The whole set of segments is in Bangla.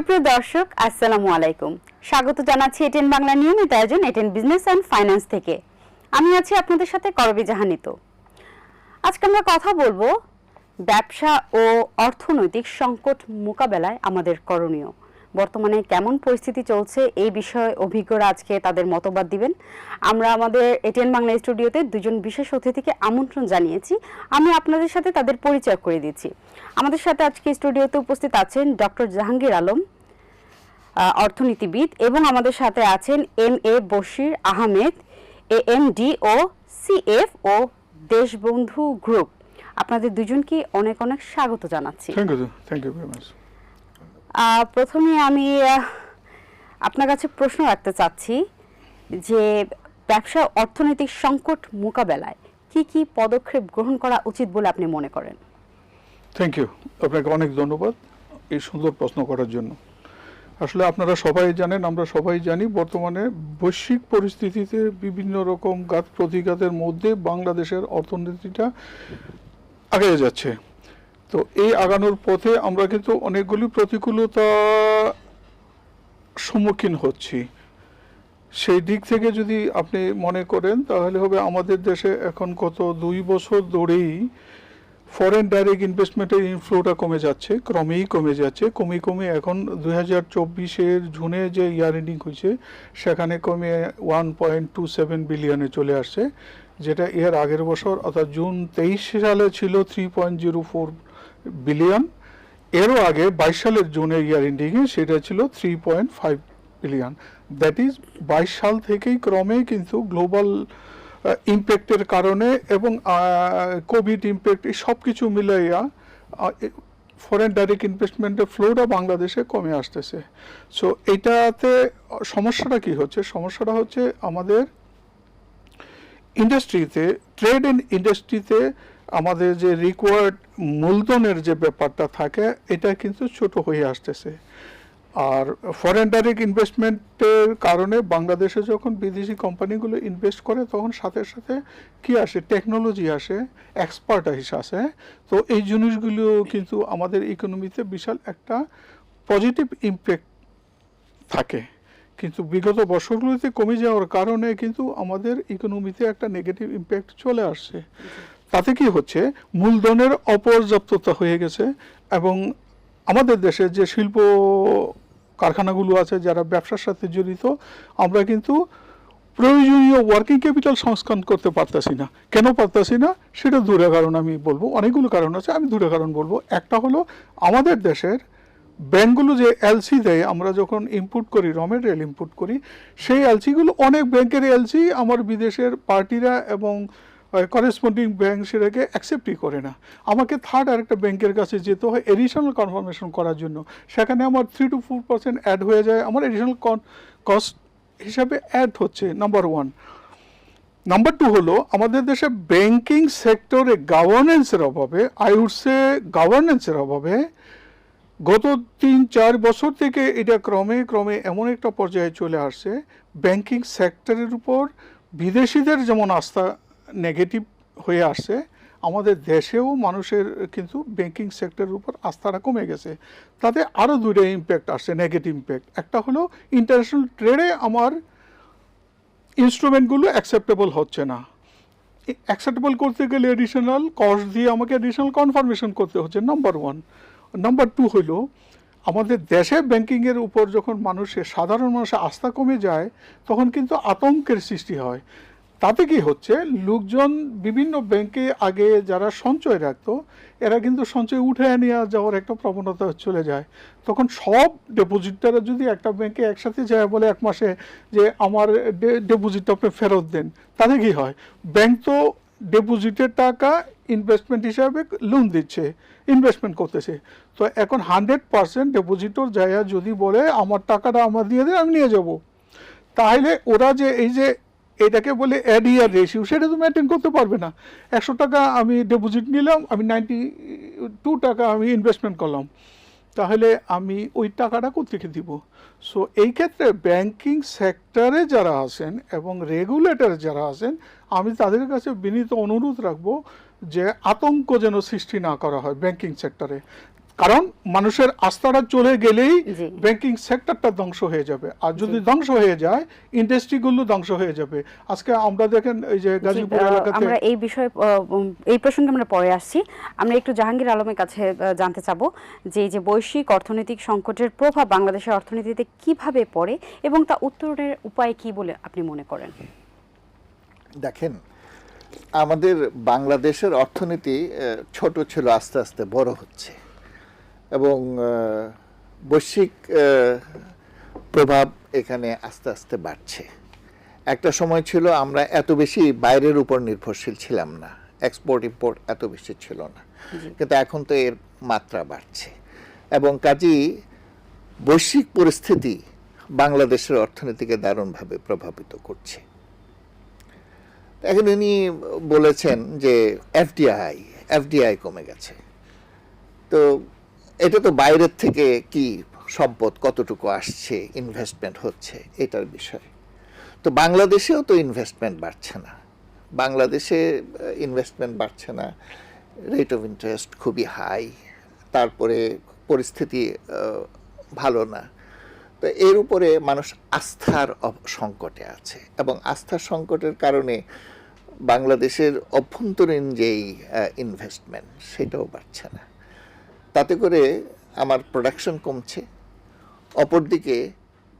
সুপ্রিয় দর্শক, আসসালামু আলাইকুম। স্বাগত জানাচ্ছি এটেন বাংলা নিয়মিত আয়োজন এটেন বিজনেস অ্যান্ড ফাইন্যান্স থেকে। আমি আছি আপনাদের সাথে করবি জাহানিত। আজকে আমরা কথা বলব ব্যবসা ও অর্থনৈতিক সংকট মোকাবেলায় আমাদের করণীয়। বর্তমানে কেমন পরিস্থিতি চলছে এই বিষয়ে অভিজ্ঞরা আজকে তাদের মতবাদ দিবেন। আমরা আমাদের এটিএন বাংলা স্টুডিওতে দুজন বিশেষ অতিথিকে আমন্ত্রণ জানিয়েছি। আমি আপনাদের সাথে তাদের পরিচয় করে দিচ্ছি। আমাদের সাথে আজকে স্টুডিওতে উপস্থিত আছেন ডক্টর জাহাঙ্গীর আলম অর্থনীতিবিদ এবং আমাদের সাথে আছেন M A Bashir Ahmed A M D ও সিএফ ও দেশবন্ধু গ্রুপ। আপনাদের দুজনকে অনেক অনেক স্বাগত জানাচ্ছি। প্রথমে আমি আপনার কাছে প্রশ্ন রাখতে চাচ্ছি যে ব্যবসা অর্থনৈতিক সংকট মোকাবেলায় কি কি পদক্ষেপ গ্রহণ করা উচিত বলে আপনি মনে করেন? থ্যাংক ইউ আপনাকে অনেক ধন্যবাদ এই সুন্দর প্রশ্ন করার জন্য। আসলে আপনারা সবাই জানেন, আমরা সবাই জানি বর্তমানে বৈশ্বিক পরিস্থিতিতে বিভিন্ন রকম ঘাত প্রতিঘাতের মধ্যে বাংলাদেশের অর্থনীতিটা আগে যাচ্ছে। তো এই আগানোর পথে আমরা কিন্তু অনেকগুলি প্রতিকূলতা সম্মুখীন হচ্ছি। সেই দিক থেকে যদি আপনি মনে করেন, তাহলে হবে আমাদের দেশে এখন গত দুই বছর ধরেই ফরেন ডাইরেক্ট ইনভেস্টমেন্টের ইনফ্লোটা কমে যাচ্ছে, ক্রমেই কমে যাচ্ছে। কমে কমে এখন দুই হাজার চব্বিশের জুনে যে ইয়ার এন্ডিং হয়েছে, সেখানে কমে ওয়ান পয়েন্ট টু সেভেন বিলিয়নে চলে আসছে, যেটা এর আগের বছর, অর্থাৎ জুন তেইশ সালে ছিল three point zero four billion এরও আগে বাইশ সালের জুনের ইয়ার এন্ডিংয়ে সেটা ছিল three point five billion that is বাইশ সাল থেকেই ক্রমে কিন্তু গ্লোবাল ইম্প্যাক্টের কারণে এবং কোভিড ইম্প্যাক্ট এই সব কিছু মিলাইয়া ফরেন ডাইরেক্ট ইনভেস্টমেন্টের ফ্লোটা বাংলাদেশে কমে আসতেছে। সো এটাতে সমস্যাটা কি হচ্ছে? সমস্যাটা হচ্ছে আমাদের ইন্ডাস্ট্রিতে ট্রেড অ্যান্ড ইন্ডাস্ট্রিতে আমাদের যে রিকোয়ার্ড মূলধনের যে ব্যাপারটা থাকে, এটা কিন্তু ছোট হয়ে আসতেছে। আর ফরেন ডাইরেক্ট ইনভেস্টমেন্টের কারণে বাংলাদেশে যখন বিদেশি কোম্পানিগুলো ইনভেস্ট করে, তখন সাথে সাথে কি আসে? টেকনোলজি আসে এক্সপার্টাইজ আসে। তো এই জিনিসগুলো কিন্তু আমাদের ইকোনমিতে বিশাল একটা পজিটিভ ইম্প্যাক্ট থাকে। কিন্তু বিগত বছরগুলোতে কমে যাওয়ার কারণে কিন্তু আমাদের ইকোনমিতে একটা নেগেটিভ ইম্প্যাক্ট চলে আসছে। তাতে কি হচ্ছে? মূলধনের অপর্যাপ্ততা হয়ে গেছে এবং আমাদের দেশে যে শিল্প কারখানাগুলো আছে যারা ব্যবসার সাথে জড়িত, আমরা কিন্তু প্রয়োজনীয় ওয়ার্কিং ক্যাপিটাল সংস্কার করতে পারতাছি না। কেন পারতাছি না? সেটা দূরে কারণ আমি বলব, অনেকগুলো কারণ আছে, আমি দূরে কারণ বলব। একটা হলো, আমাদের দেশের ব্যাংকগুলো যে এলসি দেয়, আমরা যখন ইনপুট করি র মেটেরিয়াল ইনপুট করি, সেই এলসিগুলো অনেক ব্যাংকের এলসি আমার বিদেশের পার্টিরা এবং করেসপন্ডিং ব্যাংক সেটাকে অ্যাকসেপ্টই করে না। আমাকে থার্ড আরেকটা ব্যাংকের কাছে যেতে হয় এডিশনাল কনফার্মেশন করার জন্য। সেখানে আমার three two four percent add হয়ে যায়। আমার এডিশনাল কস্ট হিসাবে অ্যাড হচ্ছে। নাম্বার ওয়ান নাম্বার টু হলো, আমাদের দেশে ব্যাংকিং সেক্টরে গভর্নেন্সের অভাবে আই উড সে গভর্নেন্সের অভাবে, গত তিন, চার বছর থেকে এটা ক্রমে ক্রমে এমন একটা পর্যায়ে চলে আসছে। ব্যাংকিং সেক্টরের উপর বিদেশিদের যেমন আস্থা নেগেটিভ হয়ে আসছে, আমাদের দেশেও মানুষের কিন্তু ব্যাংকিং সেক্টরের উপর আস্থাটা কমে গেছে। তাতে আরও দুটো ইম্প্যাক্ট আসছে নেগেটিভ ইম্প্যাক্ট একটা হলো ইন্টারন্যাশনাল ট্রেডে আমার ইনস্ট্রুমেন্টগুলো অ্যাকসেপ্টেবল হচ্ছে না। অ্যাকসেপ্টেবল করতে গেলে এডিশনাল কস্ট দিয়ে আমাকে এডিশনাল কনফার্মেশন করতে হচ্ছে নাম্বার ওয়ান নাম্বার টু হলো আমাদের দেশে ব্যাংকিংয়ের উপর যখন মানুষের সাধারণ মানুষের আস্থা কমে যায়, তখন কিন্তু আতঙ্কের সৃষ্টি হয়। তাতে কি হচ্ছে? লোকজন বিভিন্ন ব্যাংকে আগে যারা সঞ্চয় রাখতো, এরা কিন্তু সঞ্চয় উঠে নিয়ে যাওয়ার একটা প্রবণতা চলে যায়। তখন সব ডিপোজিটাররা যদি একটা ব্যাংকে একসাথে যায় বলে এক মাসে যে আমার ডিপোজিটটা আপনি ফেরত দেন, তাতে কি হয়? ব্যাংক তো ডিপোজিটের টাকা ইনভেস্টমেন্ট হিসাবে লোন দিচ্ছে ইনভেস্টমেন্ট করতেছে। তো এখন হান্ড্রেড পার্সেন্ট ডিপোজিটর যায় যদি বলে, আমার টাকাটা আমার দিয়ে দেন আমি নিয়ে যাব। তাহলে ওরা যে এই যে এটাকে বলে অ্যাডিয়ার রেশিও সেটা তো মেনটেন করতে পারবে না। একশো টাকা আমি ডিপোজিট নিলাম, আমি নাইনটি টু টাকা আমি ইনভেস্টমেন্ট করলাম। তাহলে আমি ওই টাকাটা কোথেকে দিব? সো এই ক্ষেত্রে ব্যাংকিং সেক্টরে যারা আছেন এবং রেগুলেটর যারা আছেন, আমি তাদের কাছে বিনীত অনুরোধ রাখব যে আতঙ্ক যেন সৃষ্টি না করা হয় ব্যাংকিং সেক্টরে কারণ মানুষের আস্থাটা চলে গেলেই। ব্যাংকিং সেক্টরটা ধ্বংস হয়ে যাবে। আর যদি ধ্বংস হয়ে যায় ইন্ডাস্ট্রিগুলো ধ্বংস হয়ে যাবে। আজকে আমরা দেখেন এই যে গাজীপুর এলাকাতে আমরা এই বিষয়ে এই প্রসঙ্গে আমরা পরে আসছি। আমরা একটু জাহাঙ্গীর আলমের কাছে জানতে চাবো যে এই যে বৈশ্বিক অর্থনৈতিক সংকটের প্রভাব বাংলাদেশের অর্থনীতিতে কীভাবে পড়ে এবং তা উত্তরণের উপায় কি বলে আপনি মনে করেন? দেখেন আমাদের বাংলাদেশের অর্থনীতি আহ, ছোট ছিল আস্তে আস্তে বড় হচ্ছে। এবং বৈশ্বিক প্রভাব এখানে আস্তে আস্তে বাড়ছে। একটা সময় ছিল আমরা এত বেশি বাইরের উপর নির্ভরশীল ছিলাম না এক্সপোর্ট ইম্পোর্ট এত বেশি ছিল না। কিন্তু এখন তো এর মাত্রা বাড়ছে। এবং কাজেই বৈশ্বিক পরিস্থিতি বাংলাদেশের অর্থনীতিকে দারুণভাবে প্রভাবিত করছে। এখন উনি বলেছেন যে এফডিআই এফডিআই কমে গেছে। তো এটা তো বাইরের থেকে কি সম্পদ কতটুকু আসছে ইনভেস্টমেন্ট হচ্ছে, এটার বিষয়। তো বাংলাদেশেও তো ইনভেস্টমেন্ট বাড়ছে না। বাংলাদেশে ইনভেস্টমেন্ট বাড়ছে না। রেট অফ ইন্টারেস্ট খুবই হাই তারপরে পরিস্থিতি ভালো না। তো এর উপরে মানুষ আস্থার সংকটে আছে এবং আস্থার সংকটের কারণে বাংলাদেশের অভ্যন্তরীণ যেই ইনভেস্টমেন্ট সেটাও বাড়ছে না। তাতে করে আমার প্রোডাকশন কমছে, অপরদিকে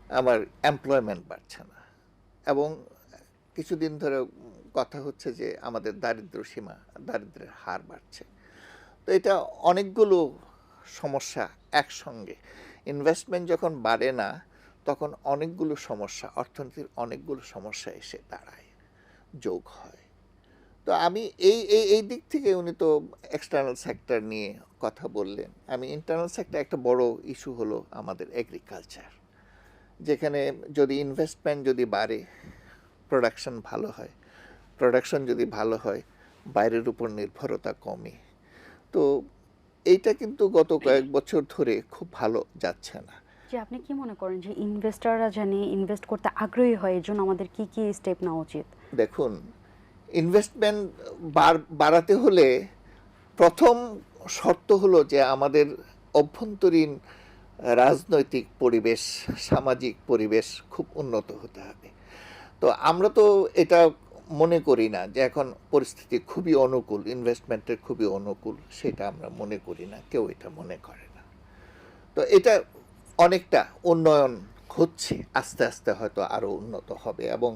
আমার এমপ্লয়মেন্ট বাড়ছে না। এবং কিছুদিন ধরে কথা হচ্ছে যে আমাদের দারিদ্র সীমা, দারিদ্রের হার বাড়ছে। তো এটা অনেকগুলো সমস্যা একসঙ্গে। ইনভেস্টমেন্ট যখন বাড়ে না, তখন অনেকগুলো সমস্যা, অর্থনীতির অনেকগুলো সমস্যা এসে দাঁড়ায়, যোগ হয়। তো আমি এই এই এই দিক থেকে উনি তো এক্সটার্নাল সেক্টর নিয়ে কথা বললেন। আমি ইন্টারনাল সেক্টর একটা বড় ইস্যু হলো আমাদের এগ্রিকালচার যেখানে যদি ইনভেস্টমেন্ট যদি বাড়ে প্রোডাকশন ভালো হয় প্রোডাকশন যদি ভালো হয় বাইরের উপর নির্ভরতা কমে। তো এইটা কিন্তু গত কয়েক বছর ধরে খুব ভালো যাচ্ছে না। যে আপনি কি মনে করেন যে ইনভেস্টররা জানে ইনভেস্ট করতে আগ্রহী হয় এর জন্য আমাদের কি কি স্টেপ নেওয়া উচিত? দেখুন ইনভেস্টমেন্ট বাড়াতে হলে প্রথম শর্ত হলো যে আমাদের অভ্যন্তরীণ রাজনৈতিক পরিবেশ, সামাজিক পরিবেশ খুব উন্নত হতে হবে। তো আমরা তো এটা মনে করি না যে এখন পরিস্থিতি খুবই অনুকূল ইনভেস্টমেন্টের খুবই অনুকূল, সেটা আমরা মনে করি না, কেউ এটা মনে করে না। তো এটা অনেকটা উন্নয়ন হচ্ছে, আস্তে আস্তে হয়তো আরও উন্নত হবে এবং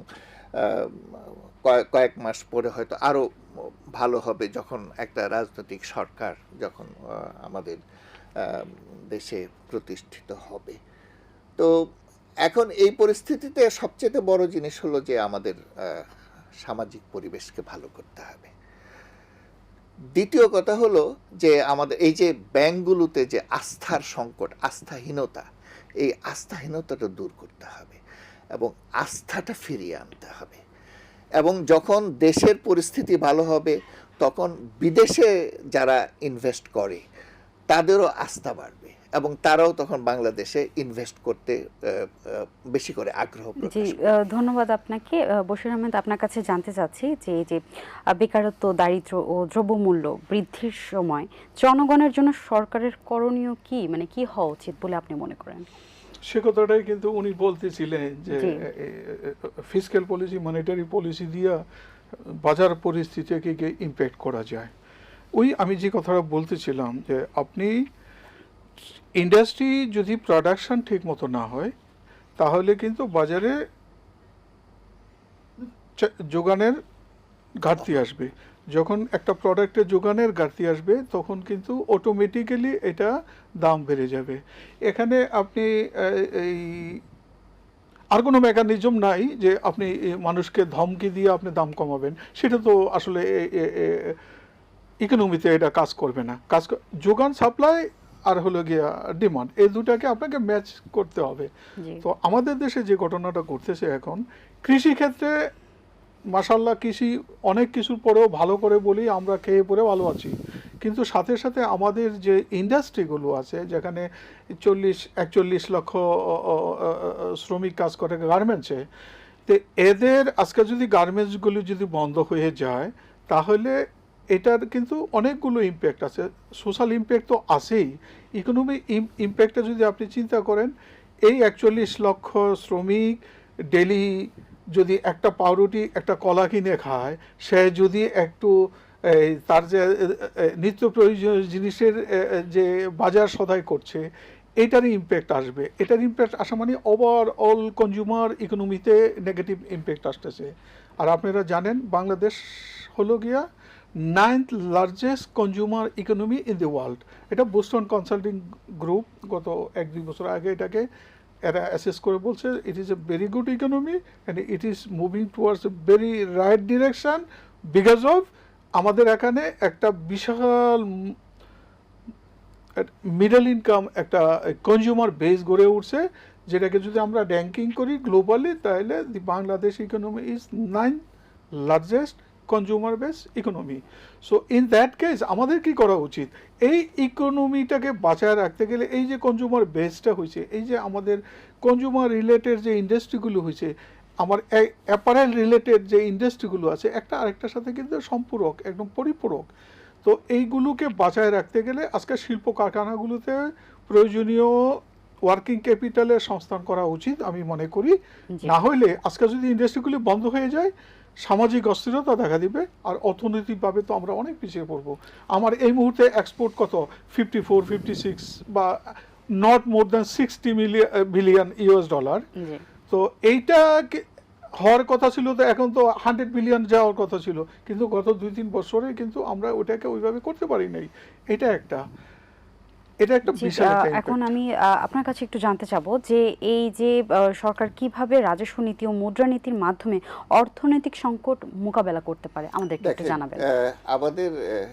কয়েক কয়েক মাস পরে হয়তো আরও ভালো হবে যখন একটা রাজনৈতিক সরকার যখন আমাদের দেশে প্রতিষ্ঠিত হবে। তো এখন এই পরিস্থিতিতে সবচেয়ে বড় জিনিস হলো যে আমাদের সামাজিক পরিবেশকে ভালো করতে হবে। দ্বিতীয় কথা হলো যে আমাদের, এই যে ব্যাংকগুলোতে যে আস্থার সংকট, আস্থাহীনতা, এই আস্থাহীনতাটা দূর করতে হবে। এবং আস্থাটা ফিরিয়ে আনতে হবে। এবং যখন দেশের পরিস্থিতি ভালো হবে তখন বিদেশে যারা ইনভেস্ট করে তাদেরও আস্থা বাড়বে এবং তারাও তখন বাংলাদেশে ইনভেস্ট করতে বেশি করে আগ্রহ জি ধন্যবাদ আপনাকে। বশির আহমেদ আপনার কাছে জানতে চাচ্ছি যে যে বেকারত্ব দারিদ্র ও দ্রব্যমূল্য বৃদ্ধির সময় জনগণের জন্য সরকারের করণীয় কি? মানে কি হওয়া উচিত বলে আপনি মনে করেন? সে কথাটাই কিন্তু উনি বলতেছিলেন যে জি। ফিজিক্যাল পলিসি মনিটারি পলিসি দিয়া বাজার পরিস্থিতিকে ইমপ্যাক্ট করা যায় ওই আমি যে কথাটা বলতেছিলাম যে আপনি ইন্ডাস্ট্রি যদি প্রোডাকশন ঠিক মতো না হয় তাহলে কিন্তু বাজারে যোগানের ঘাটতি আসবে যখন একটা প্রোডাক্টের যোগানের ঘাটতি আসবে তখন কিন্তু অটোমেটিক্যালি এটা দাম বেড়ে যাবে। এখানে আপনি এই আর কোনো মেকানিজম নাই যে আপনি মানুষকে ধমকি দিয়ে আপনি দাম কমাবেন। সেটা তো আসলে ইকোনমিতে এটা কাজ করবে না। কাজ যোগান সাপ্লাই আর হলো গিয়া ডিমান্ড এই দুটাকে আপনাকে ম্যাচ করতে হবে। তো আমাদের দেশে যে ঘটনাটা ঘটতেছে এখন কৃষি ক্ষেত্রে মাসাল্লাহ কৃষি অনেক কিছুর পরেও ভালো করে বলি, আমরা খেয়ে পরে ভালো আছি। কিন্তু সাথে সাথে আমাদের যে ইন্ডাস্ট্রিগুলো আছে, যেখানে চল্লিশ, একচল্লিশ লক্ষ শ্রমিক কাজ করে গার্মেন্টসে তো এদের আজকে যদি গার্মেন্টসগুলো যদি বন্ধ হয়ে যায়, তাহলে এটার কিন্তু অনেকগুলো ইম্প্যাক্ট আছে। সোশ্যাল ইম্প্যাক্ট তো আছেই। ইকোনমি ইম্প্যাক্টটা যদি আপনি চিন্তা করেন, এই একচল্লিশ লক্ষ শ্রমিক ডেলি যদি একটা পাউরুটি একটা কলা কিনে খায়, সে যদি একটু তার যে নিত্য প্রয়োজনীয় জিনিসের যে বাজার সদাই করছে, এটারই ইম্প্যাক্ট আসবে। এটার ইম্প্যাক্ট আসা মানে ওভারঅল কনজিউমার ইকোনমিতে নেগেটিভ ইম্প্যাক্ট আসতেছে। আর আপনারা জানেন, বাংলাদেশ হলো গিয়া ninth largest consumer economy in the world এটা বোস্টন কনসাল্টিং গ্রুপ গত এক দুই বছর আগে এটাকে এরা অ্যাসেস করে বলছে it is a very good economy and it is moving towards a very right direction because of আমাদের এখানে একটা বিশাল মিডল ইনকাম একটা কনজিউমার বেস গড়ে উঠছে, যেটাকে যদি আমরা র্যাঙ্কিং করি গ্লোবালি তাহলে the Bangladesh economy is nine largest consumer base economy so in that case আমাদের কি করা উচিত? এই ইকোনমিটাকে বাঁচায় রাখতে গেলে এই যে কনজিউমার বেসটা হয়েছে এই যে আমাদের কনজিউমার রিলেটেড যে ইন্ডাস্ট্রিগুলো হয়েছে আমার অ্যাপারেল রিলেটেড যে ইন্ডাস্ট্রিগুলো আছে একটা আরেকটার সাথে কিন্তু সম্পূরক একদম পরিপূরক। তো এইগুলোকে বাঁচায় রাখতে গেলে আজকে শিল্প কারখানাগুলোতে প্রয়োজনীয় ওয়ার্কিং ক্যাপিটালের সংস্থান করা উচিত আমি মনে করি। না হলে আজকে যদি ইন্ডাস্ট্রিগুলি বন্ধ হয়ে যায় সামাজিক অস্থিরতা দেখা দিবে আর অর্থনৈতিকভাবে তো আমরা অনেক পিছিয়ে পড়ব। আমার এই মুহূর্তে এক্সপোর্ট কত? ফিফটি ফোর ফিফটি সিক্স বা not more than sixty million billion US dollar তো এইটা হওয়ার কথা ছিল তো এখন তো হান্ড্রেড বিলিয়ন যাওয়ার কথা ছিল। কিন্তু গত দুই তিন বছরে কিন্তু আমরা ওইটাকে ওইভাবে করতে পারি নাই। এটা একটা। এটা একটা বিশাল আহ, এখন আমি আপনার কাছে একটু জানতে চাবো যে এই যে সরকার কীভাবে রাজস্ব নীতি ও মুদ্রানীতির মাধ্যমে অর্থনৈতিক সংকট মোকাবেলা করতে পারে আমাদেরকে একটু জানাবেন। আমাদের আহ,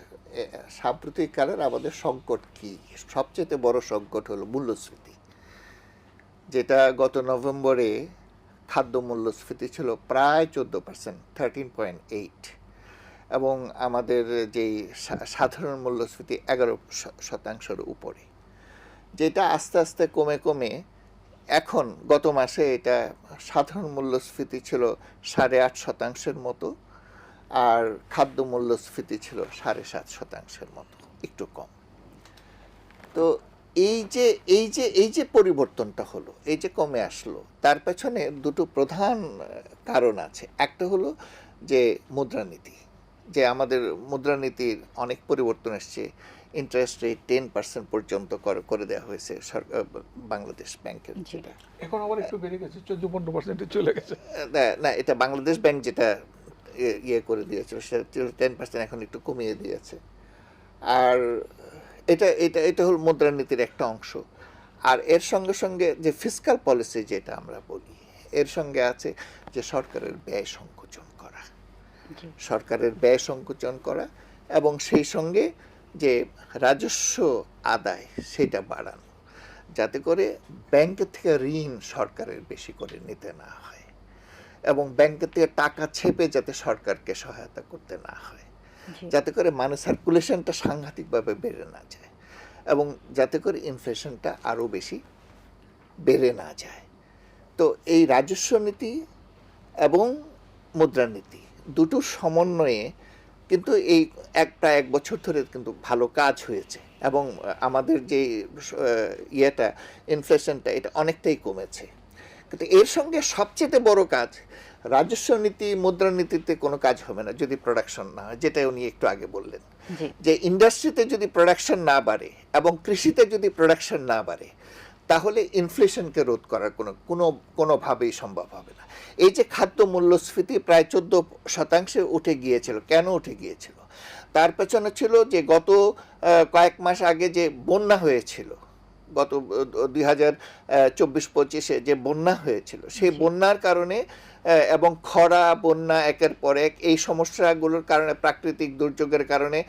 সাম্প্রতিক কালের আমাদের সংকট কি? সবচেয়ে বড় সংকট হলো মূল্যস্ফীতি। যেটা গত নভেম্বরে খাদ্য মূল্যস্ফীতি ছিল প্রায় চোদ্দ পার্সেন্ট থার্টিন পয়েন্ট এইট এবং আমাদের যেই সাধারণ মূল্যস্ফীতি এগারো শতাংশের উপরে। যেটা আস্তে আস্তে কমে কমে এখন গত মাসে এটা সাধারণ মূল্যস্ফীতি ছিল সাড়ে আট শতাংশের মতো আর খাদ্য মূল্যস্ফীতি ছিল সাড়ে সাত শতাংশের মতো, একটু কম। তো এই যে এই যে এই যে পরিবর্তনটা হলো, এই যে কমে আসলো, তার পেছনে দুটো প্রধান কারণ আছে। একটা হলো যে মুদ্রানীতি। যে আমাদের মুদ্রানীতির অনেক পরিবর্তন এসছে। ইন্টারেস্ট রেট টেন পার্সেন্ট পর্যন্ত করে- দেওয়া হয়েছে সরকার বাংলাদেশ ব্যাংকের যেটা। এখন আবার একটু বেড়ে গেছে চোদ্দ পনেরো পার্সেন্টে চলে গেছে। না না এটা বাংলাদেশ ব্যাংক যেটা ইয়ে- ইয়ে করে দিয়েছিল সেটা টেন পার্সেন্ট এখন একটু কমিয়ে দিয়েছে। আর এটা এটা এটা হল মুদ্রানীতির একটা অংশ। আর এর সঙ্গে সঙ্গে যে ফিসকাল পলিসি যেটা আমরা বলি এর সঙ্গে আছে যে সরকারের ব্যয় জি। সরকারের ব্যয় সংকোচন করা এবং সেই সঙ্গে যে রাজস্ব আদায় সেটা বাড়ানো যাতে করে ব্যাংকের থেকে ঋণ সরকারের বেশি করে নিতে না হয় এবং ব্যাংকের থেকে টাকা ছেপে যাতে সরকারকে সহায়তা করতে না হয় যাতে করে মানি সার্কুলেশনটা সাংঘাতিকভাবে বেড়ে না যায় এবং যাতে করে ইনফ্লেশনটা আরও বেশি বেড়ে না যায়। তো এই রাজস্ব নীতি এবং মুদ্রানীতি দুটোর সমন্বয়ে কিন্তু এই একটা এক বছর ধরে কিন্তু ভালো কাজ হয়েছে এবং আমাদের যে ইয়েটা ইনফ্লেশনটা এটা অনেকটাই কমেছে। কিন্তু এর সঙ্গে সবচেয়ে বড় কাজ রাজস্ব নীতি মুদ্রানীতিতে কোনো কাজ হবে না যদি প্রোডাকশন না হয় যেটা উনি একটু আগে বললেন। যে ইন্ডাস্ট্রিতে যদি প্রোডাকশন না বাড়ে এবং কৃষিতে যদি প্রোডাকশন না বাড়ে তাহলে ইনফ্লেশনকে রোধ করার কোনো কোনো কোনোভাবেই সম্ভব হবে না। এই যে খাদ্য মূল্যস্ফীতি প্রায় চোদ্দ শতাংশে উঠে গিয়েছিল। কেন উঠে গিয়েছিল? তার পেছনে ছিল যে গত কয়েক মাস আগে যে বন্যা হয়েছিল গত দুই হাজার চব্বিশ পঁচিশে যে বন্যা হয়েছিল সেই বন্যার কারণে এবং খরা বন্যা একের পর এক এই সমস্যাগুলোর কারণে প্রাকৃতিক দুর্যোগের কারণে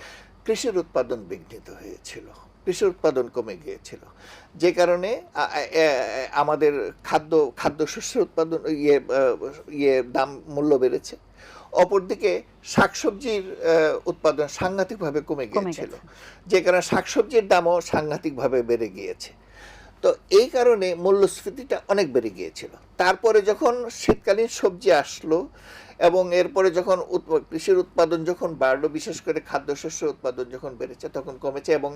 কৃষির উৎপাদন বিঘ্নিত হয়েছিল। কৃষি উৎপাদন কমে গিয়েছিল। যে কারণে আমাদের খাদ্য খাদ্যশস্যের উৎপাদন ইয়ে ইয়ে দাম মূল্য বেড়েছে। অপরদিকে শাকসবজির উৎপাদন সাংঘাতিকভাবে কমে গিয়েছিল। যে কারণে শাকসবজির দামও সাংঘাতিকভাবে বেড়ে গিয়েছে। তো এই কারণে মূল্যস্ফীতিটা অনেক বেড়ে গিয়েছিল। তারপরে যখন শীতকালীন সবজি আসলো এবং এরপরে যখন কৃষির উৎপাদন যখন বাড়লো বিশেষ করে খাদ্যশস্য উৎপাদন যখন বেড়েছে তখন কমেছে এবং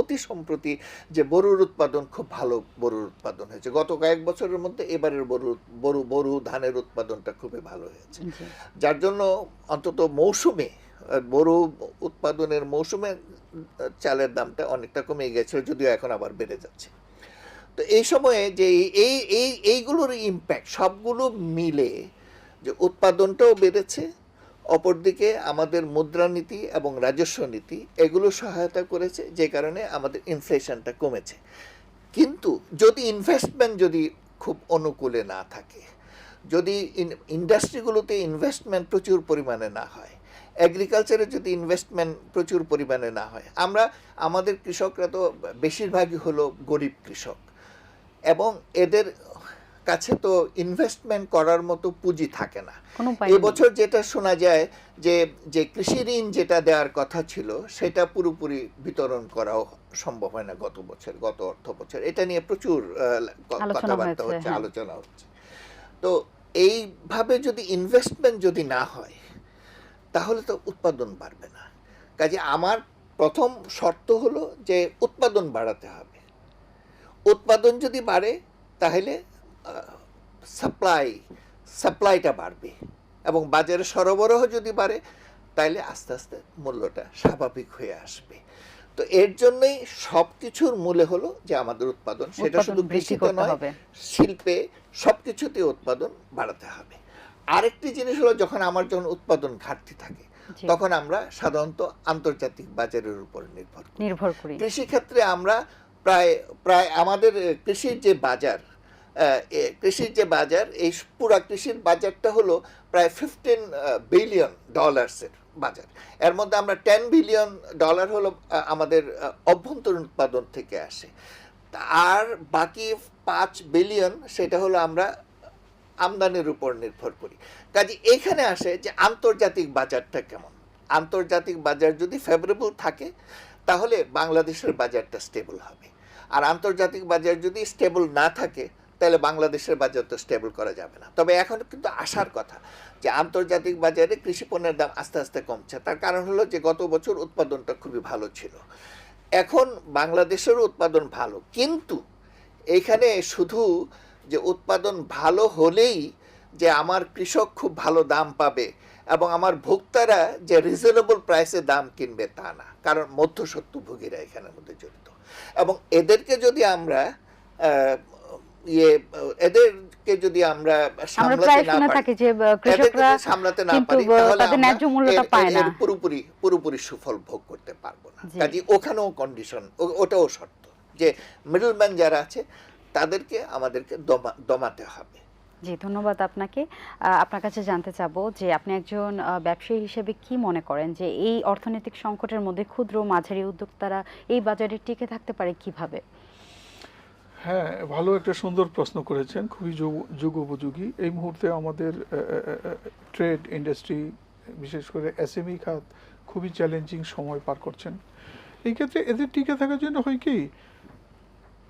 অতি সম্প্রতি যে বরুর উৎপাদন খুব ভালো বরুর উৎপাদন হয়েছে। গত কয়েক বছরের মধ্যে এবারের বড়ু বরু বরু ধানের উৎপাদনটা খুবই ভালো হয়েছে। যার জন্য অন্তত মৌসুমে বড় উৎপাদনের মৌসুমে চালের দামটা অনেকটা কমে গেছিল যদিও এখন আবার বেড়ে যাচ্ছে। তো এই সময়ে যে এই এই এইগুলোর ইম্প্যাক্ট সবগুলো মিলে যে উৎপাদনটাও বেড়েছে, অপরদিকে আমাদের মুদ্রানীতি এবং রাজস্ব নীতি এগুলো সহায়তা করেছে, যে কারণে আমাদের ইনফ্লেশনটা কমেছে। কিন্তু যদি ইনভেস্টমেন্ট যদি খুব অনুকূলে না থাকে, যদি ইন্ডাস্ট্রিগুলোতে ইনভেস্টমেন্ট প্রচুর পরিমাণে না হয় অ্যাগ্রিকালচারে যদি ইনভেস্টমেন্ট প্রচুর পরিমাণে না হয়, আমরা, আমাদের কৃষকরা তো বেশিরভাগই হলো গরিব কৃষক এবং এদের কাছে তো ইনভেস্টমেন্ট করার মতো পুঁজি থাকে না। কোনো উপায় এই নেই। বছর যেটা শোনা যায় যে যে কৃষি ঋণ যেটা দেওয়ার কথা ছিল সেটা পুরোপুরি বিতরণ করাও সম্ভব হয় না গত বছর গত অর্থ বছর। এটা নিয়ে প্রচুর কথাবার্তা হচ্ছে হ্যাঁ। আলোচনা হচ্ছে। তো এইভাবে যদি ইনভেস্টমেন্ট যদি না হয় তাহলে তো উৎপাদন বাড়বে না। কাজে আমার প্রথম শর্ত হলো যে উৎপাদন বাড়াতে হবে। উৎপাদন যদি বাড়ে তাহলে সাপ্লাই সাপ্লাইটা বাড়বে এবং বাজারে সরবরাহ যদি বাড়ে তাহলে আস্তে আস্তে মূল্যটা স্বাভাবিক হয়ে আসবে। তো এর জন্যই সব কিছুর মূলে হলো যে আমাদের উৎপাদন সেটা শুধু কৃষিতে নয় হবে। শিল্পে সব কিছুতে উৎপাদন বাড়াতে হবে। আরেকটি জিনিস হলো যখন আমার যখন উৎপাদন ঘাটতি থাকে তখন আমরা সাধারণত আন্তর্জাতিক বাজারের উপর নির্ভর করি। নির্ভর করি। কৃষিক্ষেত্রে আমরা প্রায় প্রায় আমাদের কৃষির যে বাজার কৃষির যে বাজার, এই পুরা কৃষির বাজারটা হলো প্রায় ফিফটিন বিলিয়ন ডলার্সের বাজার। এর মধ্যে আমরা টেন বিলিয়ন ডলার হলো আমাদের অভ্যন্তরীণ উৎপাদন থেকে আসে। আর বাকি পাঁচ বিলিয়ন সেটা হলো আমরা আমদানির উপর নির্ভর করি। কাজে এখানে আসে যে আন্তর্জাতিক বাজারটা কেমন? আন্তর্জাতিক বাজার যদি ফেভারেবল থাকে, তাহলে বাংলাদেশের বাজারটা স্টেবল হবে। আর আন্তর্জাতিক বাজার যদি স্টেবল না থাকে তাহলে বাংলাদেশের বাজার তো স্টেবল করা যাবে না। তবে এখন কিন্তু আসার কথা যে আন্তর্জাতিক বাজারে কৃষি পণ্যের দাম আস্তে আস্তে কমছে। তার কারণ হলো যে গত বছর উৎপাদনটা খুবই ভালো ছিল। এখন বাংলাদেশেরও উৎপাদন ভালো। কিন্তু এইখানে শুধু যে উৎপাদন ভালো হলেই যে আমার কৃষক খুব ভালো দাম পাবে এবং আমার ভোক্তারা যে রিজনেবল প্রাইসে দাম কিনবে তা না। কারণ মধ্যসত্ত্বভোগীরা এখানের মধ্যে জড়িত। এবং এদেরকে যদি আমরা ইয়ে এদেরকে যদি আমরা সামলাতে না পারি কৃষকরা সামলাতে না তাহলে আমরা ন্যায্য মূল্যটা পায় না। পুরোপুরি পুরোপুরি সুফল ভোগ করতে পারব না। কাজে ওখানেও কন্ডিশন ওটাও শর্ত যে মিডলম্যান যারা আছে তাদেরকে আমাদেরকে দমা- দমাতে হবে। জি ধন্যবাদ আপনাকে। আপনার কাছে জানতে চাবো যে আপনি একজন ব্যবসায়ী হিসেবে কি মনে করেন যে এই অর্থনৈতিক সংকটের মধ্যে ক্ষুদ্র মাঝারি উদ্যোক্তারা এই বাজারে টিকে থাকতে পারে কীভাবে? হ্যাঁ ভালো একটা সুন্দর প্রশ্ন করেছেন, খুবই যুগ- যুগোপযোগী। এই মুহূর্তে আমাদের ট্রেড ইন্ডাস্ট্রি, বিশেষ করে এসএমই খাত খুবই চ্যালেঞ্জিং সময় পার করছেন। এই ক্ষেত্রে এদের টিকে থাকার জন্য হয় কি,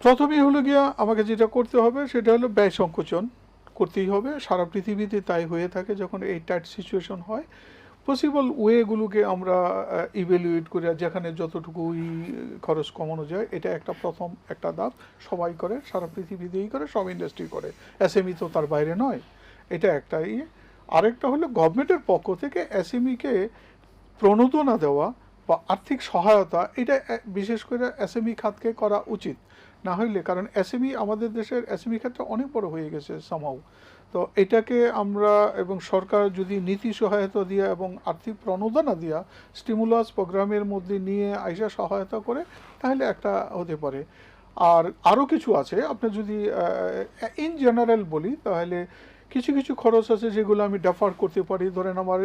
প্রথমেই হলো গিয়া আমাকে যেটা করতে হবে সেটা হলো ব্যয় সংকোচন করতেই হবে। সারা পৃথিবীতে তাই হয়ে থাকে যখন এই টাইট সিচুয়েশন হয় পসিবল ওয়েগুলোকে আমরা ইভ্যালুয়েট করে যেখানে যতটুকুই খরচ কমানো যায়, এটা একটা প্রথম একটা ধাপ। সবাই করে, সারা পৃথিবীতেই করে, সব ইন্ডাস্ট্রি করে। এসএমই তো তার বাইরে নয়। এটা একটা ইয়ে আরেকটা হলো গভর্নমেন্টের পক্ষ থেকে এসএমইকে প্রণোদনা দেওয়া বা আর্থিক সহায়তা, এটা বিশেষ করে এসএমই খাতকে করা উচিত। না হইলে, কারণ এসএমই আমাদের দেশের এসএমই খাতটা অনেক বড় হয়ে গেছে সামাও তো এটাকে আমরা এবং সরকার যদি নীতি সহায়তা দিয়া এবং আর্থিক প্রণোদনা দিয়া স্টিমুলাস প্রোগ্রামের মধ্যে নিয়ে আইসা সহায়তা করে, তাহলে একটা হতে পারে। আর আরও কিছু আছে, আপনি যদি ইন জেনারেল বলি, তাহলে কিছু কিছু খরচ আছে যেগুলো আমি ডেফার করতে পারি। ধরেন আমার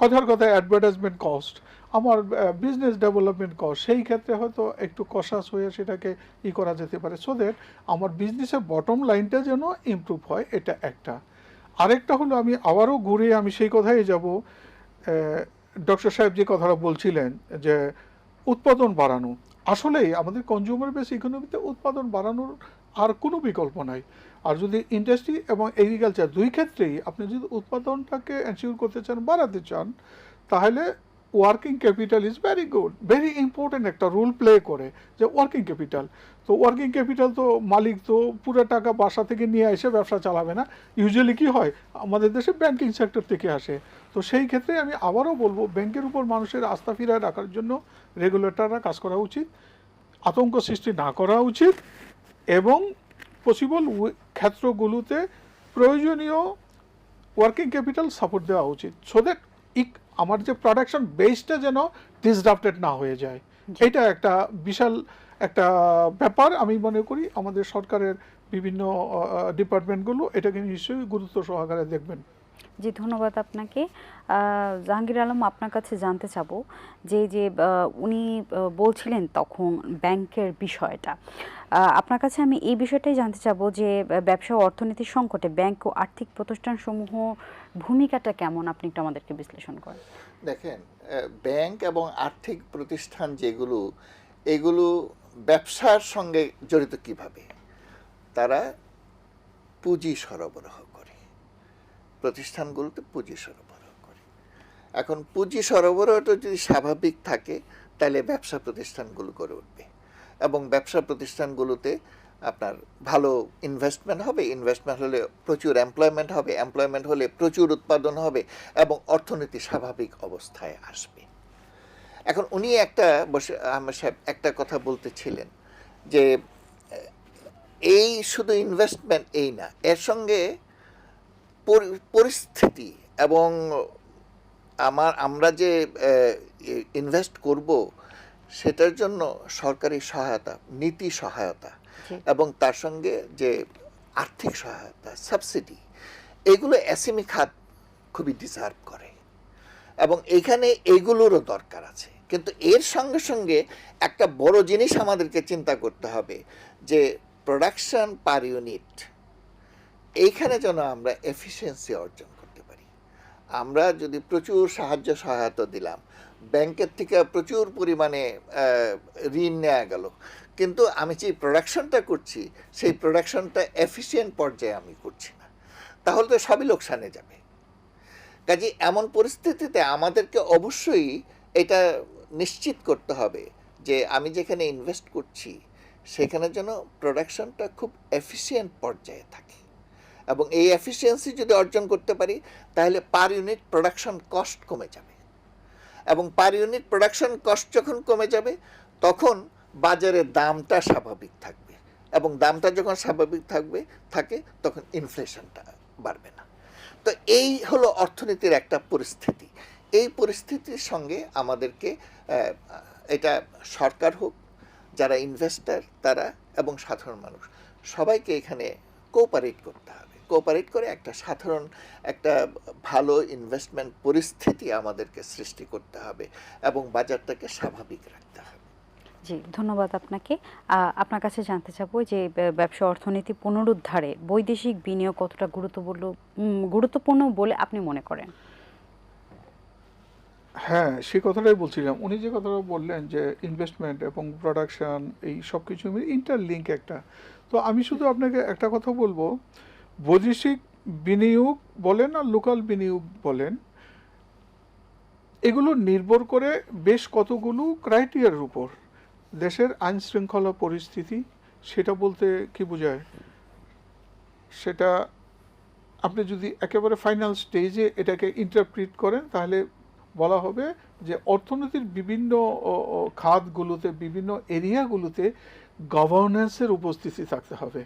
কথার কথা অ্যাডভার্টাইজমেন্ট কস্ট আমার বিজনেস ডেভেলপমেন্ট কস্ট সেই ক্ষেত্রে হয়তো একটু কষাস হয়ে সেটাকে ই করা যেতে পারে। সো দ্যাট আমার বিজনেসের বটম লাইনটা যেন ইমপ্রুভ হয়, এটা একটা। আরেকটা হলো, আমি আবারও ঘুরে আমি সেই কথাই যাব ডক্টর সাহেব যে কথাটা বলছিলেন যে উৎপাদন বাড়ানো। আসলেই আমাদের কনজিউমার বেস ইকোনমিতে উৎপাদন বাড়ানোর আর কোনো বিকল্প নাই। আর যদি ইন্ডাস্ট্রি এবং এগ্রিকালচার দুই ক্ষেত্রেই আপনি যদি উৎপাদনটাকে এনশিওর করতে চান, বাড়াতে চান, তাহলে working capital is very good very important একটা রোল প্লে করে যে ওয়ার্কিং ক্যাপিটাল তো ওয়ার্কিং ক্যাপিটাল তো মালিক তো পুরো টাকা বাসা থেকে নিয়ে এসে ব্যবসা চালাবে না। ইউজুয়ালি কি হয়? আমাদের দেশে ব্যাংকিং সেক্টর থেকে আসে। তো সেই ক্ষেত্রে আমি আবারও বলব ব্যাংকের উপর মানুষের আস্থা ফিরায় রাখার জন্য রেগুলেটররা কাজ করা উচিত, আতঙ্ক সৃষ্টি না করা উচিত এবং পসিবল ক্ষেত্রগুলোতে প্রয়োজনীয় ওয়ার্কিং ক্যাপিটাল সাপোর্ট দেওয়া উচিত। সো দ্যাট ইক আমার যে প্রোডাকশন বেসটা যেন ডিসডাপ্টেড না হয়ে যায়। এটা একটা বিশাল একটা ব্যাপার। আমি মনে করি আমাদের সরকারের বিভিন্ন ডিপার্টমেন্টগুলো এটাকে নিশ্চয়ই গুরুত্ব সহকারে দেখবেন। জি, ধন্যবাদ আপনাকে। জাহাঙ্গীর আলম, আপনার কাছে জানতে চাব যে যে উনি বলছিলেন তখন ব্যাংকের বিষয়টা। আপনার কাছে আমি এই বিষয়টাই জানতে চাবো যে ব্যবসা ও অর্থনীতির সংকটে ব্যাংক ও আর্থিক প্রতিষ্ঠানসমূহ ভূমিকাটা কেমন? আপনি একটু আমাদেরকে বিশ্লেষণ করেন। দেখেন ব্যাংক এবং আর্থিক প্রতিষ্ঠান যেগুলো, এগুলো ব্যবসার সঙ্গে জড়িত কীভাবে? তারা পুঁজি সরবরাহ। প্রতিষ্ঠানগুলোতে পুঁজি সরবরাহ করে। এখন পুঁজি সরবরাহটা যদি স্বাভাবিক থাকে, তাহলে ব্যবসা প্রতিষ্ঠানগুলো করে উঠবে। এবং ব্যবসা প্রতিষ্ঠানগুলোতে আপনার ভালো ইনভেস্টমেন্ট হবে। ইনভেস্টমেন্ট হলে প্রচুর এমপ্লয়মেন্ট হবে। এমপ্লয়মেন্ট হলে প্রচুর উৎপাদন হবে এবং অর্থনীতি স্বাভাবিক অবস্থায় আসবে। এখন উনি একটা বসে, আহমেদ সাহেব, একটা কথা বলতেছিলেন যে, এই শুধু ইনভেস্টমেন্ট এই না, এর সঙ্গে পরিস্থিতি এবং আমার আমরা যে ইনভেস্ট করব সেটার জন্য সরকারি সহায়তা নীতি সহায়তা এবং তার সঙ্গে যে আর্থিক সহায়তা সাবসিডি এগুলো এসএমই খাত খুবই ডিজার্ভ করে এবং এখানে এইগুলোরও দরকার আছে। কিন্তু এর সঙ্গে সঙ্গে একটা বড় জিনিস আমাদেরকে চিন্তা করতে হবে যে প্রোডাকশন পার ইউনিট এইখানে যেন আমরা এফিসিয়েন্সি অর্জন করতে পারি। আমরা যদি প্রচুর সাহায্য সহায়তা দিলাম, ব্যাংকের থেকে প্রচুর পরিমাণে ঋণ নেওয়া গেল। কিন্তু আমি যে প্রোডাকশনটা করছি, সেই প্রোডাকশনটা এফিসিয়েন্ট পর্যায়ে আমি করছি না। তাহলে তো সবই লোকসানে যাবে। কাজে এমন পরিস্থিতিতে আমাদেরকে অবশ্যই এটা নিশ্চিত করতে হবে যে আমি যেখানে ইনভেস্ট করছি, সেখানে যেন প্রোডাকশনটা খুব এফিসিয়েন্ট পর্যায়ে থাকে। এবং এই এফিসিয়েন্সি যদি অর্জন করতে পারি, তাহলে পার ইউনিট প্রোডাকশন কস্ট কমে যাবে। এবং পার ইউনিট প্রোডাকশন কস্ট যখন কমে যাবে, তখন বাজারের দামটা স্বাভাবিক থাকবে। এবং দামটা যখন স্বাভাবিক থাকবে, থাকে, তখন ইনফ্লেশনটা বাড়বে না। তো এই হলো অর্থনীতির একটা পরিস্থিতি। এই পরিস্থিতির সঙ্গে আমাদেরকে এটা সরকার হোক, যারা ইনভেস্টার তারা এবং সাধারণ মানুষ, সবাইকে এখানে কোঅপারেট করতে হবে। কোঅপারেট করে একটা সাধারণ একটা ভালো ইনভেস্টমেন্ট পরিস্থিতি আমাদেরকে সৃষ্টি করতে হবে এবং বাজারটাকে স্বাভাবিক রাখতে হবে। জি ধন্যবাদ আপনাকে। আপনার কাছে জানতে চাবো যে ব্যবসা অর্থনীতি পুনরুদ্ধারে বৈদেশিক বিনিয়োগ কতটা গুরুত্বপূর্ণ গুরুত্বপূর্ণ বলে আপনি মনে করেন? হ্যাঁ সেই কথাটাই বলছিলাম। উনি যে কথাটা বললেন যে ইনভেস্টমেন্ট এবং প্রোডাকশন এই সব কিছু ইন্টারলিঙ্ক একটা। তো আমি শুধু আপনাকে একটা কথা বলব বৈদেশিক বিনিয়োগ বলেন আর লোকাল বিনিয়োগ বলেন, এগুলো নির্ভর করে বেশ কতগুলো ক্রাইটেরিয়ার উপর। দেশের আইন শৃঙ্খলা পরিস্থিতি, সেটা বলতে কি বোঝায়? সেটা আপনি যদি একেবারে ফাইনাল স্টেজে এটাকে ইন্টারপ্রিট করেন, তাহলে বলা হবে যে অর্থনীতির বিভিন্ন খাতগুলোতে, বিভিন্ন এরিয়াগুলোতে গভর্নেন্সের উপস্থিতি থাকতে হবে।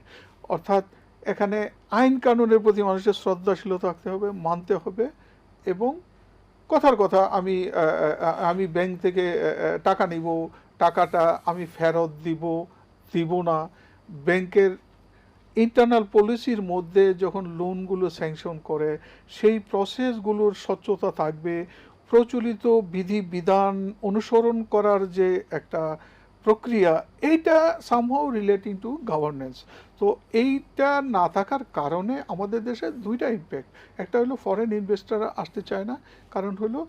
অর্থাৎ এখানে আইন কানুনের প্রতি মানুষের শ্রদ্ধাশীলতা থাকতে হবে, মানতে হবে এবং কথার কথা আমি আমি ব্যাংক থেকে টাকা নিব, টাকাটা আমি ফেরত দিব দিব না। ব্যাংকের ইন্টারনাল পলিসির মধ্যে যখন লোনগুলো স্যাংশন করে, সেই প্রসেসগুলোর স্বচ্ছতা থাকবে। প্রচলিত বিধি বিধান অনুসরণ করার যে একটা প্রক্রিয়া, এইটা সামহাও রিলেটিং টু গভর্নেন্স তো এইটা না থাকার কারণে আমাদের দেশে দুইটা ইম্প্যাক্ট একটা হলো ফরেন ইনভেস্টররা আসতে চায় না, কারণ হলো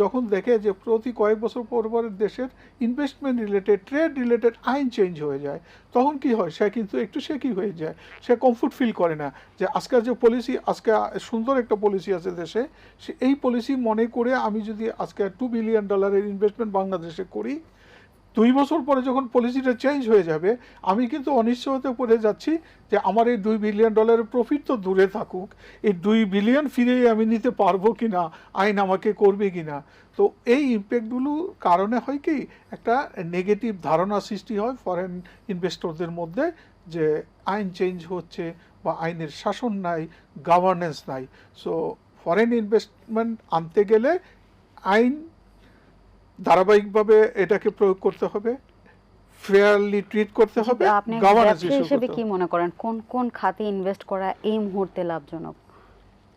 যখন দেখে যে প্রতি কয়েক বছর পর পর দেশের ইনভেস্টমেন্ট রিলেটেড ট্রেড রিলেটেড আইন চেঞ্জ হয়ে যায়, তখন কি হয়? সে কিন্তু একটু সে কি হয়ে যায়। সে কমফোর্ট ফিল করে না যে আজকের যে পলিসি আজকে সুন্দর একটা পলিসি আছে দেশে, সে এই পলিসি মনে করে আমি যদি আজকে টু বিলিয়ন ডলারের ইনভেস্টমেন্ট বাংলাদেশে করি দুই বছর পরে যখন পলিসিটা চেঞ্জ হয়ে যাবে, আমি কিন্তু অনিশ্চয়তা পড়ে যাচ্ছি যে আমার এই দুই বিলিয়ন ডলারের প্রফিট তো দূরে থাকুক। এই দুই বিলিয়ন ফিরেই আমি নিতে পারব কি না আইন আমাকে করবে কি না তো এই ইম্প্যাক্টগুলো কারণে হয় কি, একটা নেগেটিভ ধারণা সৃষ্টি হয় ফরেন ইনভেস্টরদের মধ্যে যে আইন চেঞ্জ হচ্ছে বা আইনের শাসন নাই গভর্নেন্স নাই। সো ফরেন ইনভেস্টমেন্ট আনতে গেলে আইন ধারাবাহিকভাবে এটাকে প্রয়োগ করতে হবে ফেয়ারলি ট্রিট করতে হবে আপনি হিসেবে কি মনে করেন? কোন কোন খাতে ইনভেস্ট করা এই মুহূর্তে লাভজনক?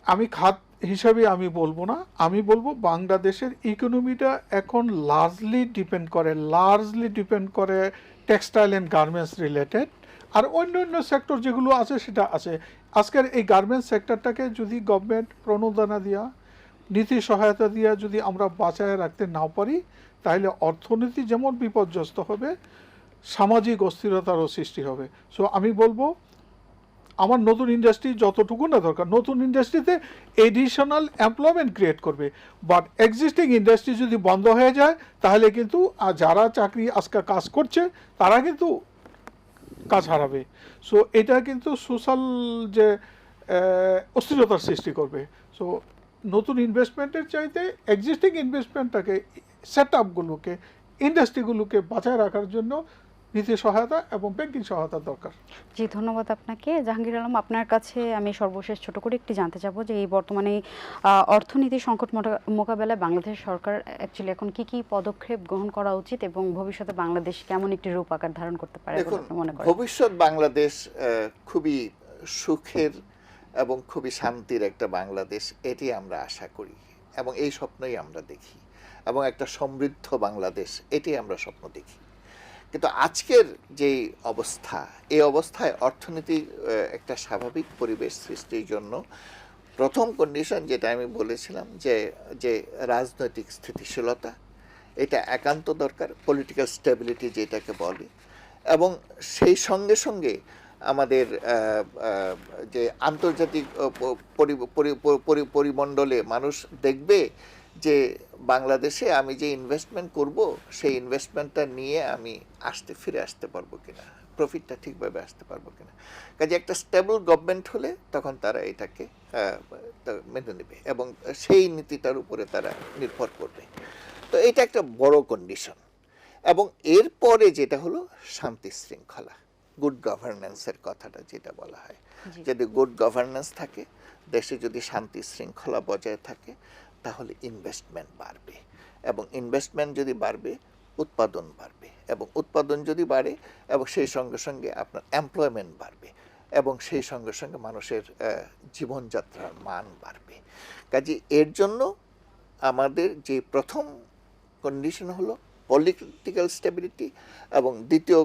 আমি খাত হিসাবে আমি বলব না আমি বলব বাংলাদেশের ইকোনমিটা এখন লার্জলি ডিপেন্ড করে লার্জলি ডিপেন্ড করে টেক্সটাইল অ্যান্ড গার্মেন্টস রিলেটেড আর অন্য অন্য সেক্টর যেগুলো আছে সেটা আছে। আজকের এই গার্মেন্টস সেক্টরটাকে যদি গভর্নমেন্ট প্রণোদনা দেওয়া নীতি সহায়তা দিয়ে যদি আমরা বাঁচায় রাখতে না পারি, তাহলে অর্থনীতি যেমন বিপর্যস্ত হবে, সামাজিক অস্থিরতারও সৃষ্টি হবে। সো আমি বলব, আমার নতুন ইন্ডাস্ট্রি যতটুকু না দরকার, নতুন ইন্ডাস্ট্রিতে এডিশনাল এমপ্লয়মেন্ট ক্রিয়েট করবে। বাট এক্সিস্টিং ইন্ডাস্ট্রি যদি বন্ধ হয়ে যায়, তাহলে কিন্তু যারা চাকরি আজকে কাজ করছে, তারা কিন্তু কাজ হারাবে। সো এটা কিন্তু সোশ্যাল যে অস্থিরতার সৃষ্টি করবে। সো নতুন ইনভেস্টমেন্টের চাইতে এক্সিস্টিং ইনভেস্টমেন্টটাকে সেট আপগুলোকে ইন্ডাস্ট্রিগুলোকে বাঁচায় রাখার জন্য নীতি সহায়তা এবং ব্যাংকিং সহায়তা দরকার। জি ধন্যবাদ আপনাকে। জাহাঙ্গীর আলম আপনার কাছে আমি সর্বশেষ ছোট করে একটি জানতে চাবো যে এই বর্তমানে অর্থনীতি সংকট মোটা- মোকাবেলায় বাংলাদেশ সরকার অ্যাকচুয়ালি এখন কি কি পদক্ষেপ গ্রহণ করা উচিত এবং ভবিষ্যতে বাংলাদেশ কেমন একটি রূপ আকার ধারণ করতে পারে মনে করেন? ভবিষ্যৎ বাংলাদেশ খুবই সুখের এবং খুবই শান্তির একটা বাংলাদেশ এটি আমরা আশা করি এবং এই স্বপ্নই আমরা দেখি এবং একটা সমৃদ্ধ বাংলাদেশ এটি আমরা স্বপ্ন দেখি। কিন্তু আজকের যে অবস্থা এই অবস্থায় অর্থনীতির আহ, একটা স্বাভাবিক পরিবেশ সৃষ্টির জন্য প্রথম কন্ডিশন যেটা আমি বলেছিলাম যে যে রাজনৈতিক স্থিতিশীলতা এটা একান্ত দরকার পলিটিক্যাল স্টেবিলিটি যেটাকে বলে এবং সেই সঙ্গে সঙ্গে আমাদের যে আন্তর্জাতিক পরি- পরি- পরি- পরিমণ্ডলে মানুষ দেখবে যে বাংলাদেশে আমি যে ইনভেস্টমেন্ট করব, সেই ইনভেস্টমেন্টটা নিয়ে আমি আসতে, ফিরে আসতে পারব কিনা প্রফিটটা ঠিকভাবে আসতে পারব কিনা। কাজে একটা স্টেবল গভর্নমেন্ট হলে তখন তারা এটাকে মেনে নেবে এবং সেই নীতিটার উপরে তারা নির্ভর করবে। তো এটা একটা বড় কন্ডিশন এবং এরপরে যেটা হলো শান্তি শৃঙ্খলা। গুড গভর্নেন্সের কথাটা যেটা বলা হয়। যদি গুড গভর্নেন্স থাকে দেশে যদি শান্তি শৃঙ্খলা বজায় থাকে তাহলে ইনভেস্টমেন্ট বাড়বে এবং ইনভেস্টমেন্ট যদি বাড়বে উৎপাদন বাড়বে এবং উৎপাদন যদি বাড়ে এবং সেই সঙ্গে সঙ্গে আপনার এমপ্লয়মেন্ট বাড়বে এবং সেই সঙ্গে সঙ্গে মানুষের জীবনযাত্রার মান বাড়বে। কাজে এর জন্য আমাদের যে প্রথম কন্ডিশন হলো পলিটিক্যাল স্টেবিলিটি এবং দ্বিতীয়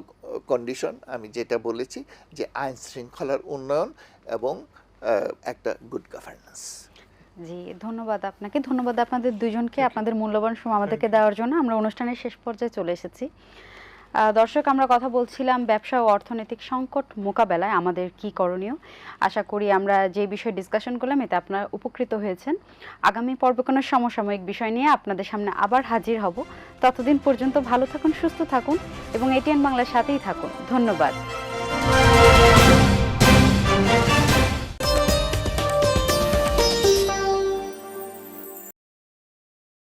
কন্ডিশন আমি যেটা বলেছি যে আইন শৃঙ্খলার উন্নয়ন এবং একটা গুড গভর্নেন্স জি ধন্যবাদ আপনাকে। ধন্যবাদ আপনাদের দুজনকে আপনাদের মূল্যবান সময় আমাদেরকে দেওয়ার জন্য। আমরা অনুষ্ঠানের শেষ পর্যায়ে চলে এসেছি। দর্শক, আমরা কথা বলছিলাম ব্যবসা ও অর্থনৈতিক সংকট মোকাবেলায় আমাদের কি করণীয়। আশা করি আমরা যে বিষয়ে ডিসকাশন করলাম, এতে আপনারা উপকৃত হয়েছেন। আগামী পর্বে কোনো সমসাময়িক বিষয় নিয়ে আপনাদের সামনে আবার হাজির হব। ততদিন পর্যন্ত ভালো থাকুন, সুস্থ থাকুন এবং এটিএন বাংলার সাথেই থাকুন। ধন্যবাদ।